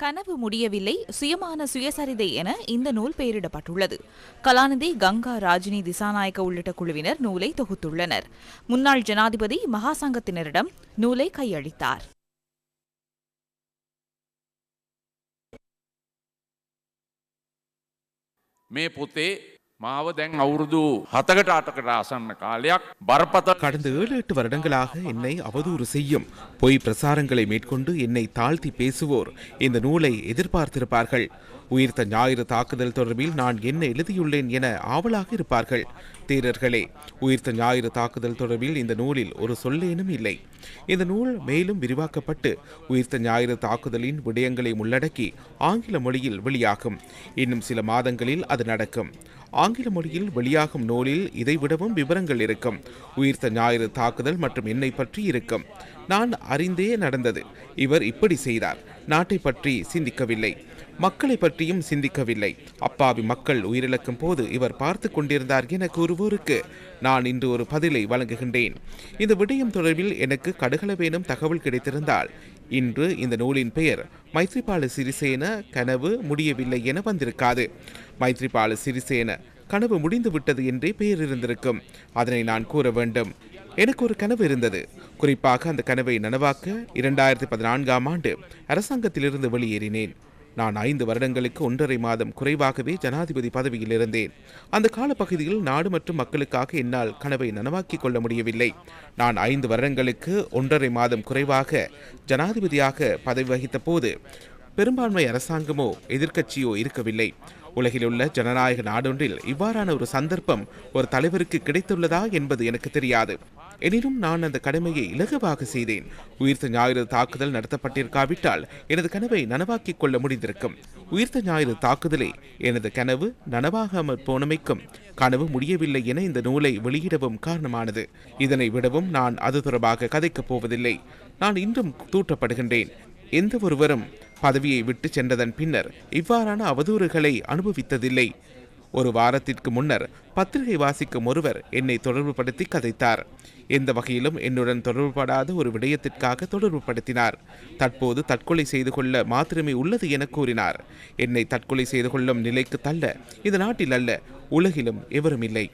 கனவு முடியவில்லை சுயமான சுயசரிதை என இந்த நூல் பெயரிடப்பட்டுள்ளது கலாநிதி கங்கா ராஜினி திசாநாயக்க உள்ளிட்ட குழுவினர் நூலை தொகுத்துள்ளனர் முன்னாள் ஜனாதிபதி மகாசங்கத்தினரிடம் நூலை கையளித்தார் මේ පොතේ මාව දැන් අවුරුදු හතකට අටකට ආසන්න කාලයක් බරපතල கடந்த ஏழு எட்டு வருடங்களாக என்னை அவதூறு செய்யும் பொய் பிரசாரங்களை மேற்கொண்டு என்னை தாழ்த்தி பேசுவோர் இந்த நூலை எதிர்பார்த்திருப்பார்கள் உயிர்த்த ஞாயிறு தாக்குதல் தொடர்பில் நான் என்ன எழுதியுள்ளேன் என ஆவலாக இருப்பார்கள் வீரர்களே உயிர்த்த ஞாயிறு தாக்குதல் தொடர்பில் இந்த நூலில் ஒரு சொல்லேனும் இல்லை. இந்த நூல் மேலும் விரிவாக்கப்பட்டு உயிர்த்த ஞாயிறு தாக்குதலின் விடயங்களை உள்ளடக்கி ஆங்கில மொழியில் வெளியாகும். இன்னும் சில மாதங்களில் அது நடக்கும். ஆங்கில மொழியில் வெளியாகும் நூலில் இதைவிடவும் விவரங்கள் இருக்கும். உயிர்த்த ஞாயிறு தாக்குதல் மற்றும் என்னை பற்றி இருக்கும். நான் அறிந்தே நடந்தது. இவர் இப்படி செய்தார். நாட்டை பற்றி சிந்திக்கவில்லை. மக்களை பற்றியும் சிந்திக்கவில்லை. அப்பாவி மக்கள் உயிரிழக்கும் போது இவர் பார்த்து கொண்டிருந்தார் என கூறுவோருக்கு நான் இன்று ஒரு பதிலை வழங்குகின்றேன். இந்த விடயம் தொடர்பில் எனக்கு கடுகளவேனும் தகவல் கிடைத்திருந்தால் இன்று இந்த நூலின் பெயர் மைத்ரிபால சிறிசேன கனவு முடியவில்லை என வந்திருக்காது. மைத்ரிபால சிறிசேன கனவு முடிந்து விட்டது என்றே பெயர் இருந்திருக்கும் அதனை நான் கூற வேண்டும். எனக்கு ஒரு கனவு இருந்தது. குறிப்பாக அந்த கனவை நனவாக்க இரண்டாயிரத்தி பதினான்காம் ஆண்டு அரசாங்கத்திலிருந்து வெளியேறினேன். நான் ஐந்து வருடங்களுக்கு ஒன்றரை மாதம் குறைவாகவே ஜனாதிபதி பதவியில் இருந்தேன். அந்த காலப்பகுதியில் நாடு மற்றும் மக்களுக்காக என்னால் கனவை நனவாக்கிக் கொள்ள முடியவில்லை. நான் ஐந்து வருடங்களுக்கு ஒன்றரை மாதம் குறைவாக ஜனாதிபதியாக பதவி வகித்த போது பெரும்பான்மை அரசாங்கமோ எதிர்க்கட்சியோ இருக்கவில்லை. உலகிலுள்ள ஜனநாயக நாடொன்றில் இவ்வாறான ஒரு சந்தர்ப்பம் ஒரு தலைவருக்கு கிடைத்துள்ளதா என்பது எனக்கு தெரியாது. எனினும் நான் அந்த கடமையை இலகுவாக செய்தேன். உயிர்த்த ஞாயிறு தாக்குதல் நடத்தப்பட்டிருக்காவிட்டால் எனது கனவை நனவாக்கிக் கொள்ள முடிந்திருக்கும். உயிர்த்த ஞாயிறு தாக்குதலே எனது கனவு நனவாகாமல் போனமைக்கும். கனவு முடியவில்லை என இந்த நூலை வெளியிடவும் காரணமானது. இதனை விடவும் நான் அது தொடர்பாக கதைக்கப் போவதில்லை. நான் இன்றும் தூற்றப்படுகின்றேன் எந்த ஒருவரும் பதவியை விட்டு சென்றதன் பின்னர் இவ்வாறான அவதூறுகளை அனுபவித்ததில்லை. ஒரு வாரத்திற்கு முன்னர் பத்திரிகை வாசிக்கும் ஒருவர் என்னை தொடர்புபடுத்தி கதைத்தார். எந்த வகையிலும் என்னுடன் தொடர்புபடாத ஒரு விடயத்திற்காக தொடர்புபடுத்தினார். தற்போது தற்கொலை செய்து கொள்ள மாத்திரமே உள்ளது என கூறினார். என்னை தற்கொலை செய்து கொள்ளும் நிலைக்கு தள்ள இந்த நாட்டில் அல்ல உலகிலும் எவரும் இல்லை.